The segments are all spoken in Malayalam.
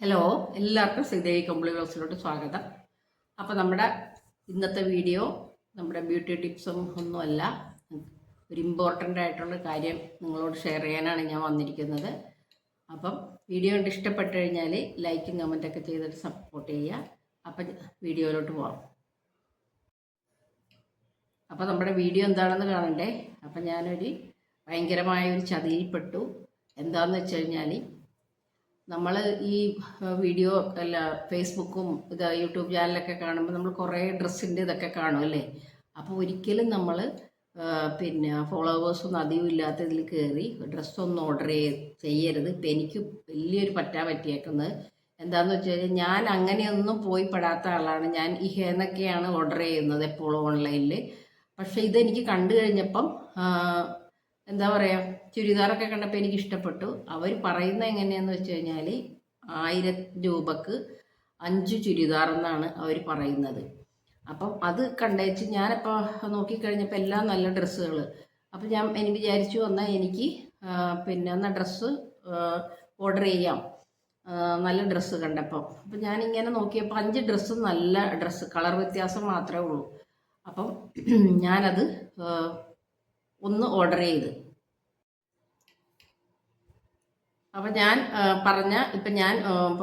ഹലോ എല്ലാവർക്കും ശ്രീദേവി കമ്പിളി ബ്ലോഗ്സിലോട്ട് സ്വാഗതം. അപ്പോൾ നമ്മുടെ ഇന്നത്തെ വീഡിയോ നമ്മുടെ ബ്യൂട്ടി ടിപ്സും ഒന്നുമല്ല. ഒരു ഇമ്പോർട്ടന്റ് ആയിട്ടുള്ള കാര്യം നിങ്ങളോട് ഷെയർ ചെയ്യാനാണ് ഞാൻ വന്നിരിക്കുന്നത്. അപ്പം വീഡിയോ കണ്ട് ഇഷ്ടപ്പെട്ട് കഴിഞ്ഞാൽ ലൈക്കും കമന്റൊക്കെ ചെയ്തിട്ട് സപ്പോർട്ട് ചെയ്യുക. അപ്പം വീഡിയോയിലോട്ട് പോകാം അപ്പോൾ നമ്മുടെ വീഡിയോ എന്താണെന്ന് കാണണ്ടേ? അപ്പം ഞാനൊരു ഭയങ്കരമായ ഒരു ചതിയിൽപ്പെട്ടു. എന്താണെന്ന് വെച്ച് കഴിഞ്ഞാൽ നമ്മൾ ഈ വീഡിയോ അല്ല ഫേസ്ബുക്കും ഇത് യൂട്യൂബ് ചാനലൊക്കെ കാണുമ്പോൾ നമ്മൾ കുറേ ഡ്രസ്സിന്റെ ഇതൊക്കെ കാണും അല്ലേ? അപ്പോൾ ഒരിക്കലും നമ്മൾ പിന്നെ ഫോളോവേഴ്സൊന്നും അധികം ഇല്ലാത്ത ഇതിൽ കയറി ഡ്രസ്സൊന്നും ഓർഡർ ചെയ്യരുത്. ഇപ്പം എനിക്ക് വലിയൊരു പറ്റാ പറ്റിയേക്കുന്നത് എന്താണെന്ന് വെച്ച് കഴിഞ്ഞാൽ ഞാൻ അങ്ങനെയൊന്നും പോയി പെടാത്ത ആളാണ്. ഞാൻ ഈ ഹേന്നൊക്കെയാണ് ഓർഡർ ചെയ്യുന്നത് എപ്പോഴും ഓൺലൈനിൽ പക്ഷേ ഇതെനിക്ക് കണ്ടു കഴിഞ്ഞപ്പം എന്താ പറയുക ചുരിദാറൊക്കെ കണ്ടപ്പോൾ എനിക്ക് ഇഷ്ടപ്പെട്ടു അവർ പറയുന്നത് എങ്ങനെയാന്ന് വെച്ച് കഴിഞ്ഞാൽ ആയിരം രൂപക്ക് അഞ്ച് ചുരിദാർ എന്നാണ് അവർ പറയുന്നത്. അപ്പം അത് കണ്ടേച്ച് ഞാനിപ്പോൾ നോക്കിക്കഴിഞ്ഞപ്പോൾ എല്ലാം നല്ല ഡ്രസ്സുകൾ അപ്പം ഞാൻ എനിക്ക് വിചാരിച്ചു എന്നാൽ എനിക്ക് പിന്നെ എന്നാൽ ഡ്രസ്സ് ഓർഡർ ചെയ്യാം. നല്ല ഡ്രസ്സ് കണ്ടപ്പോൾ അപ്പം ഞാനിങ്ങനെ നോക്കിയപ്പോൾ അഞ്ച് ഡ്രസ്സ് നല്ല ഡ്രസ്സ് കളർ വ്യത്യാസം മാത്രമേ ഉള്ളൂ. അപ്പം ഞാനത് ഒന്ന് ഓർഡർ ചെയ്ത്. അപ്പം ഞാൻ പറഞ്ഞ ഇപ്പം ഞാൻ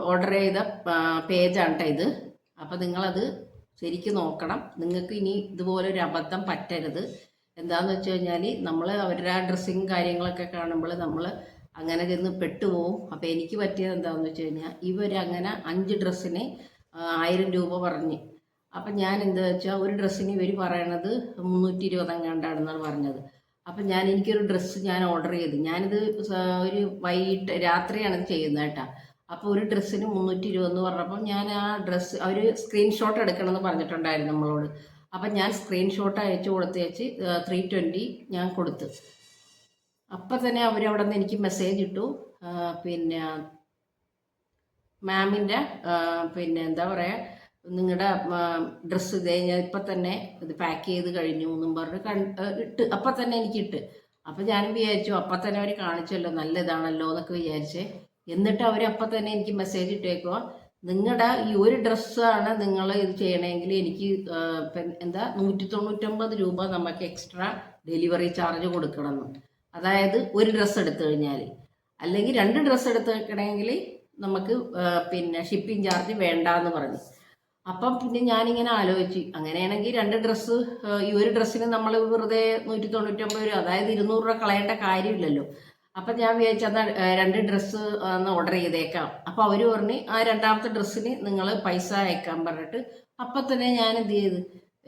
ഓർഡർ ചെയ്ത പേജാണ് കേട്ടോ ഇത്. അപ്പം നിങ്ങളത് ശരിക്കും നോക്കണം. നിങ്ങൾക്ക് ഇനി ഇതുപോലെ ഒരു അബദ്ധം പറ്റരുത്. എന്താന്ന് വെച്ച് കഴിഞ്ഞാൽ നമ്മൾ അവരുടെ ഡ്രസ്സിങ് കാര്യങ്ങളൊക്കെ കാണുമ്പോൾ നമ്മൾ അങ്ങനെ ചെന്ന് പെട്ടുപോകും അപ്പോൾ എനിക്ക് പറ്റിയത് എന്താന്ന് വെച്ച് കഴിഞ്ഞാൽ ഇവരങ്ങനെ അഞ്ച് ഡ്രസ്സിന് ആയിരം രൂപ പറഞ്ഞ്. അപ്പം ഞാൻ എന്താ വെച്ചാൽ ഒരു ഡ്രസ്സിന് ഇവർ പറയണത് മുന്നൂറ്റി ഇരുപതെങ്ങാണ്ടാണെന്നാണ് പറഞ്ഞത്. അപ്പം ഞാൻ എനിക്കൊരു ഡ്രസ്സ് ഞാൻ ഓർഡർ ചെയ്തു. ഞാനിത് ഒരു വൈകിട്ട് രാത്രിയാണ് ചെയ്യുന്നത് കേട്ടോ. അപ്പോൾ ഒരു ഡ്രസ്സിന് മുന്നൂറ്റി ഇരുപതെന്ന് പറഞ്ഞപ്പോൾ ഞാൻ ആ ഡ്രസ്സ് അവർ സ്ക്രീൻഷോട്ട് എടുക്കണമെന്ന് പറഞ്ഞിട്ടുണ്ടായിരുന്നു നമ്മളോട്. അപ്പം ഞാൻ സ്ക്രീൻഷോട്ട് അയച്ചു കൊടുത്ത് വെച്ച് ത്രീ ട്വന്റി ഞാൻ കൊടുത്തു. അപ്പം തന്നെ അവരവിടെ നിന്ന് എനിക്ക് മെസ്സേജ് ഇട്ടു. പിന്നെ മാമിന്റെ പിന്നെ എന്താ പറയുക നിങ്ങളുടെ ഡ്രസ്സ് ഇത് ഞാൻ ഇപ്പം തന്നെ ഇത് പാക്ക് ചെയ്ത് കഴിഞ്ഞു എന്നും പറഞ്ഞ് കൺ ഇട്ട്. അപ്പം തന്നെ എനിക്ക് ഇട്ട് അപ്പം ഞാനും വിചാരിച്ചു അപ്പം തന്നെ അവർ കാണിച്ചല്ലോ നല്ല ഇതാണല്ലോ എന്നൊക്കെ വിചാരിച്ച്. എന്നിട്ട് അവർ അപ്പം തന്നെ എനിക്ക് മെസ്സേജ് ഇട്ടേക്കുക നിങ്ങളുടെ ഈ ഒരു ഡ്രസ്സാണ് നിങ്ങൾ ഇത് ചെയ്യണമെങ്കിൽ എനിക്ക് എന്താ നൂറ്റി തൊണ്ണൂറ്റൊമ്പത് രൂപ നമുക്ക് എക്സ്ട്രാ ഡെലിവറി ചാർജ് കൊടുക്കണം അതായത് ഒരു ഡ്രസ്സ് എടുത്തു കഴിഞ്ഞാൽ അല്ലെങ്കിൽ രണ്ട് ഡ്രസ്സ് എടുത്ത് വെക്കണമെങ്കിൽ നമുക്ക് പിന്നെ ഷിപ്പിംഗ് ചാർജ് വേണ്ടാന്ന് പറഞ്ഞു. അപ്പം പിന്നെ ഞാനിങ്ങനെ ആലോചിച്ച്. അങ്ങനെയാണെങ്കിൽ രണ്ട് ഡ്രസ്സ് ഈ ഒരു ഡ്രസ്സിന് നമ്മൾ വെറുതെ നൂറ്റി തൊണ്ണൂറ്റൊമ്പത് രൂപ അതായത് ഇരുന്നൂറ് രൂപ കളയേണ്ട കാര്യമില്ലല്ലോ. അപ്പം ഞാൻ വിചാരിച്ചു രണ്ട് ഡ്രസ്സ് ഒന്ന് ഓർഡർ ചെയ്തേക്കാം. അപ്പം അവർ പറഞ്ഞ് ആ രണ്ടാമത്തെ ഡ്രസ്സിന് നിങ്ങൾ പൈസ അയക്കാൻ പറഞ്ഞിട്ട് അപ്പം തന്നെ ഞാൻ എന്ത് ചെയ്ത്?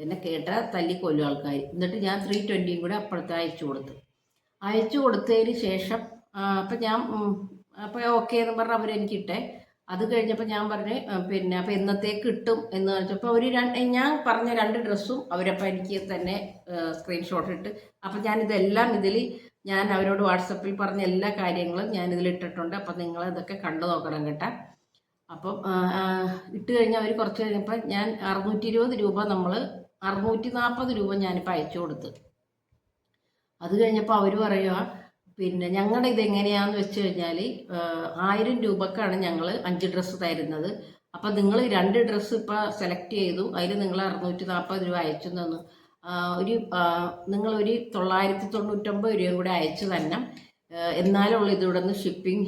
എന്നെ കേട്ട തല്ലിക്കൊല്ലും ആൾക്കാർ എന്നിട്ട് ഞാൻ ത്രീ ട്വന്റിയും കൂടെ അപ്പോഴത്തെ അയച്ചു കൊടുത്തു. അയച്ചു കൊടുത്തതിന് ശേഷം അപ്പൊ ഞാൻ അപ്പൊ അപ്പോൾ ഓക്കെ എന്ന് പറഞ്ഞ് അവരെനിക്ക് ഇട്ടേ. അത് കഴിഞ്ഞപ്പോൾ ഞാൻ പറഞ്ഞു പിന്നെ അപ്പോൾ എന്നത്തേക്ക് കിട്ടും? എന്ന് വെച്ചപ്പോൾ അവർ രണ്ട് ഞാൻ പറഞ്ഞ രണ്ട് ഡ്രസ്സും അവരപ്പോൾ എനിക്ക് തന്നെ സ്ക്രീൻഷോട്ട് ഇട്ട്. അപ്പം ഞാനിതെല്ലാം ഇതിൽ ഞാൻ അവരോട് വാട്സപ്പിൽ പറഞ്ഞ എല്ലാ കാര്യങ്ങളും ഞാൻ ഇതിൽ ഇട്ടിട്ടുണ്ട്. അപ്പം നിങ്ങൾ ഇതൊക്കെ കണ്ടു നോക്കണം കേട്ടാ. അപ്പം ഇട്ട് കഴിഞ്ഞാൽ അവർ കുറച്ച് കഴിഞ്ഞപ്പോൾ ഞാൻ അറുന്നൂറ്റി ഇരുപത് രൂപ നമ്മൾ അറുന്നൂറ്റി നാൽപ്പത് രൂപ ഞാനിപ്പോൾ അയച്ചു കൊടുത്ത്. അത് കഴിഞ്ഞപ്പോൾ അവർ പറയുക പിന്നെ ഞങ്ങളുടെ ഇത് എങ്ങനെയാന്ന് വെച്ച് കഴിഞ്ഞാൽ ആയിരം രൂപക്കാണ് ഞങ്ങൾ അഞ്ച് ഡ്രസ്സ് തരുന്നത്. അപ്പം നിങ്ങൾ രണ്ട് ഡ്രസ്സ് ഇപ്പോൾ സെലക്ട് ചെയ്തു. അതിൽ നിങ്ങൾ അറുന്നൂറ്റി നാൽപ്പത് രൂപ അയച്ചു തന്നു. ഒരു നിങ്ങൾ തൊള്ളായിരത്തി തൊണ്ണൂറ്റൊമ്പത് രൂപയും കൂടെ അയച്ചു തന്നെ. എന്നാലുള്ള ഇതിവിടെ നിന്ന് ഷിപ്പിംഗ്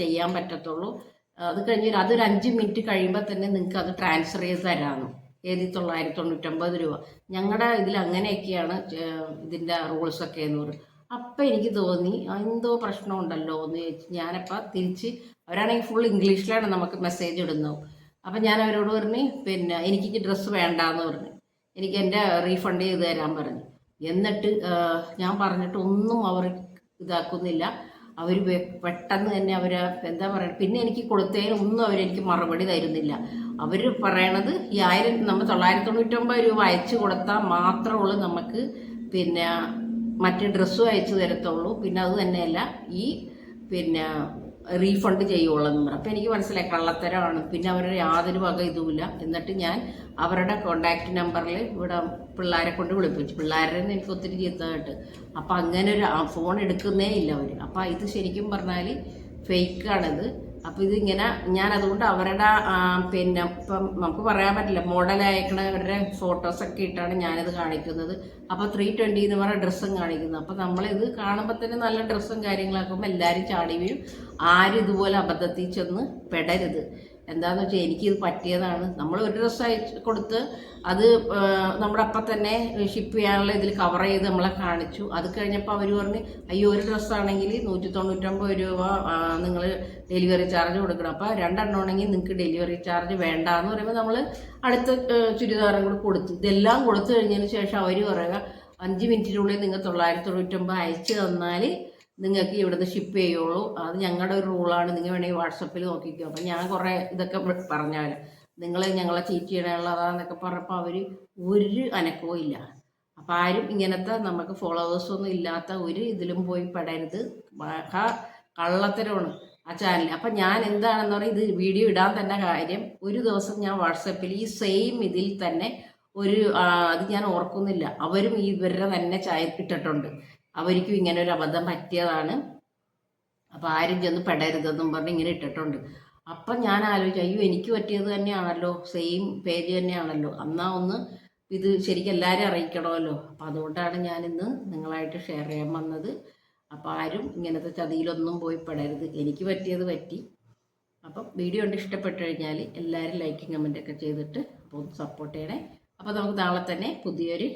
ചെയ്യാൻ പറ്റത്തുള്ളൂ. അത് കഴിഞ്ഞ് അതൊരു അഞ്ച് മിനിറ്റ് കഴിയുമ്പോൾ തന്നെ നിങ്ങൾക്ക് അത് ട്രാൻസ്ഫർ ചെയ്ത് തരാമെന്ന് ഏതി തൊള്ളായിരത്തി തൊണ്ണൂറ്റൊമ്പത് രൂപ. ഞങ്ങളുടെ ഇതിൽ അങ്ങനെയൊക്കെയാണ് ഇതിന്റെ റൂൾസൊക്കെ എന്ന് പറയും അപ്പം എനിക്ക് തോന്നി എന്തോ പ്രശ്നമുണ്ടല്ലോ? എന്ന് ചോദിച്ചു ഞാനപ്പോൾ തിരിച്ച് അവരാണെങ്കിൽ ഫുൾ ഇംഗ്ലീഷിലാണ് നമുക്ക് മെസ്സേജ് ഇടുന്നത്. അപ്പം ഞാൻ അവരോട് പറഞ്ഞു പിന്നെ എനിക്ക് ഡ്രസ്സ് വേണ്ടാന്ന് പറഞ്ഞു. എനിക്ക് എന്റെ റീഫണ്ട് ചെയ്ത് തരാൻ പറഞ്ഞു. എന്നിട്ട് ഞാൻ പറഞ്ഞിട്ട് ഒന്നും അവർ ഇതാക്കുന്നില്ല. അവർ പെട്ടെന്ന് തന്നെ അവർ എന്താ പറയുക പിന്നെ എനിക്ക് കൊടുത്തതിന് ഒന്നും അവരെനിക്ക് മറുപടി തരുന്നില്ല. അവർ പറയണത് ഈ ആയിരം നമ്മൾ തൊള്ളായിരത്തി തൊണ്ണൂറ്റൊമ്പത് രൂപ അയച്ചു കൊടുത്താൽ മാത്രമേ ഉള്ളൂ നമുക്ക് പിന്നെ മറ്റേ ഡ്രസ്സും അയച്ചു തരത്തുള്ളൂ. പിന്നെ അത് തന്നെയല്ല ഈ പിന്നെ റീഫണ്ട് ചെയ്യുള്ളൂ എന്ന് പറഞ്ഞു. അപ്പം എനിക്ക് മനസ്സിലായി കള്ളത്തരമാണ്. പിന്നെ അവരുടെ യാതൊരു വക ഇതുമില്ല. എന്നിട്ട് ഞാൻ അവരുടെ കോണ്ടാക്ട് നമ്പറിൽ ഇവിടെ പിള്ളേരെ കൊണ്ട് വിളിപ്പിച്ചു. പിള്ളേരുടെ എനിക്ക് ഒത്തിരി ചീത്തമായിട്ട് അപ്പം അങ്ങനെ ഒരു ഫോൺ എടുക്കുന്നേ ഇല്ല അവർ അപ്പം ഇത് ശരിക്കും പറഞ്ഞാൽ ഫേക്കാണിത് അപ്പോൾ ഇതിങ്ങനെ ഞാൻ അതുകൊണ്ട് അവരുടെ പിന്നെ ഇപ്പം നമുക്ക് പറയാൻ പറ്റില്ല ഫോട്ടോസ് ഫോട്ടോസൊക്കെ ഇട്ടാണ് ഞാനിത് കാണിക്കുന്നത്. അപ്പോൾ ത്രീ ട്വന്റി എന്ന് പറഞ്ഞ ഡ്രസ്സും കാണിക്കുന്നത് അപ്പോൾ നമ്മളിത് കാണുമ്പോൾ തന്നെ നല്ല ഡ്രസ്സും കാര്യങ്ങളാക്കുമ്പോൾ എല്ലാവരും ചാടി വീഴും. ആരും ഇതുപോലെ അബദ്ധത്തിൽ ചെന്ന് പെടരുത്. എന്താന്ന് വെച്ചാൽ എനിക്കിത് പറ്റിയതാണ്. നമ്മൾ ഒരു ഡ്രസ്സ് അയച്ച് കൊടുത്ത് അത് നമ്മുടെ അപ്പം തന്നെ ഷിപ്പ് ചെയ്യാനുള്ള ഇതിൽ കവർ ചെയ്ത് നമ്മളെ കാണിച്ചു. അത് കഴിഞ്ഞപ്പോൾ അവർ പറഞ്ഞ് അയ്യോ ഒരു ഡ്രസ്സാണെങ്കിൽ നൂറ്റി തൊണ്ണൂറ്റൊമ്പത് രൂപ നിങ്ങൾ ഡെലിവറി ചാർജ് കൊടുക്കണം. അപ്പോൾ രണ്ടെണ്ണം ഉണ്ടെങ്കിൽ നിങ്ങൾക്ക് ഡെലിവറി ചാർജ് വേണ്ട എന്ന് പറയുമ്പോൾ നമ്മൾ അടുത്ത ചുരിദാറും കൂടെ കൊടുത്തു. ഇതെല്ലാം കൊടുത്തു കഴിഞ്ഞതിന് ശേഷം അവർ പറയുക അഞ്ച് മിനിറ്റിനുള്ളിൽ നിങ്ങൾ തൊള്ളായിരത്തി തൊണ്ണൂറ്റൊമ്പത് അയച്ചു തന്നാൽ നിങ്ങൾക്ക് ഇവിടുന്ന് ഷിപ്പ് ചെയ്യുള്ളൂ. അത് ഞങ്ങളുടെ ഒരു റൂളാണ് നിങ്ങൾ വേണമെങ്കിൽ വാട്സപ്പിൽ നോക്കിക്കോ. അപ്പം ഞാൻ കുറേ ഇതൊക്കെ പറഞ്ഞാൽ നിങ്ങൾ ഞങ്ങളെ ചീറ്റ് ചെയ്യണുള്ളതാന്നൊക്കെ പറഞ്ഞപ്പോൾ അവർ ഒരു അനക്കവും ഇല്ല. അപ്പം ആരും ഇങ്ങനത്തെ നമുക്ക് ഫോളോവേഴ്സൊന്നും ഇല്ലാത്ത ഒരു ഇതിലും പോയി പെടരുത്. കള്ളത്തരമാണ് ആ ചാനൽ അപ്പം ഞാൻ എന്താണെന്ന് പറയുക ഇത് വീഡിയോ ഇടാൻ തന്നെ കാര്യം ഒരു ദിവസം ഞാൻ വാട്സപ്പിൽ ഈ സെയിം ഇതിൽ തന്നെ ഒരു അത് ഞാൻ ഓർക്കുന്നില്ല. അവരും ഇവരുടെ തന്നെ ചായ ഇട്ടിട്ടുണ്ട് അവർക്കും ഇങ്ങനെ ഒരു അബദ്ധം പറ്റിയതാണ്. അപ്പം ആരും ചെന്ന് പെടരുതെന്നും പറഞ്ഞ് ഇങ്ങനെ ഇട്ടിട്ടുണ്ട്. അപ്പം ഞാൻ ആലോചിച്ചു അയ്യോ എനിക്ക് പറ്റിയത് തന്നെയാണല്ലോ സെയിം പേജ് തന്നെയാണല്ലോ. എന്നാ ഒന്ന് ഇത് ശരിക്കും എല്ലാവരും അറിയിക്കണമല്ലോ. അപ്പം അതുകൊണ്ടാണ് ഞാൻ ഇന്ന് നിങ്ങളായിട്ട് ഷെയർ ചെയ്യാൻ വന്നത്. അപ്പം ആരും ഇങ്ങനത്തെ ചതിയിലൊന്നും പോയി പെടരുത്. എനിക്ക് പറ്റിയത് പറ്റി. അപ്പം വീഡിയോ കണ്ട് ഇഷ്ടപ്പെട്ട് കഴിഞ്ഞാൽ എല്ലാവരും ലൈക്കും ഒക്കെ ചെയ്തിട്ട് അപ്പോൾ ഒന്ന് സപ്പോർട്ട് ചെയ്യണേ. അപ്പോൾ നമുക്ക് നാളെ തന്നെ പുതിയൊരു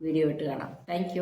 വീഡിയോ ഇട്ട് കാണാം. താങ്ക്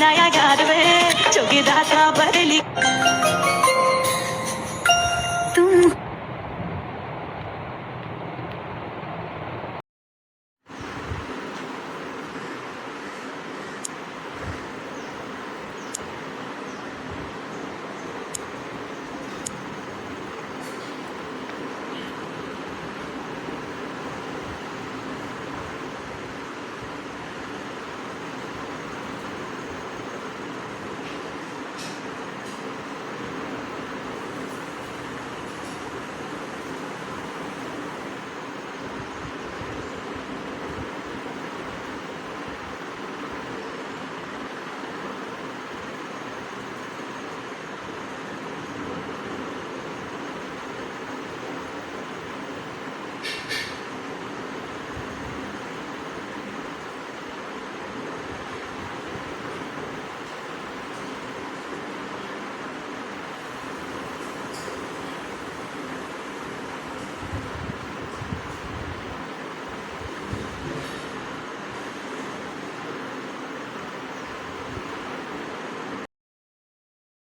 नया घर में चौकीदार का बदली।